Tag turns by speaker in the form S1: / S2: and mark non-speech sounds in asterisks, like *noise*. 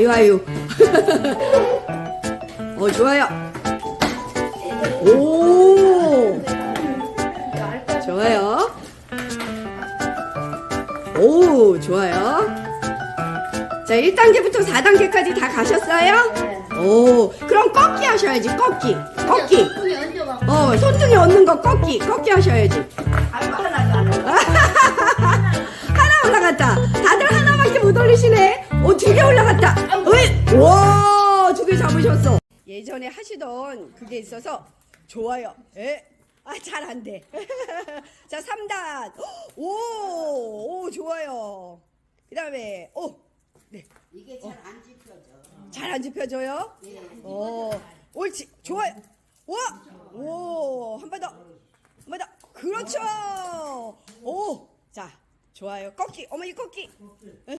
S1: 아유, 아유. 어, 좋아요. 오, 좋아요. 오, 좋아요. 자, 1단계부터 4단계까지 다 가셨어요? 오, 그럼 꺾기 하셔야지, 꺾기. 꺾기.
S2: 어,
S1: 손등에 얻는 거 꺾기. 꺾기 하셔야지.
S2: 아이고. 하나
S1: 오, 두개 올라갔다. 어이, 와, 두 개 잡으셨어. 예전에 하시던 그게 있어서 좋아요. 예. 아, 잘 안 돼. *laughs* 자, 3단. 오, 오, 좋아요. 그 다음에, 오, 네.
S2: 이게 잘 안 집혀져.
S1: 잘안 짚혀져요? 오, 옳지. 좋아요. 와, 오, 한 번 더. 한 번 더. 그렇죠. 오, 자, 좋아요. 꺾기. 어머니 꺾기.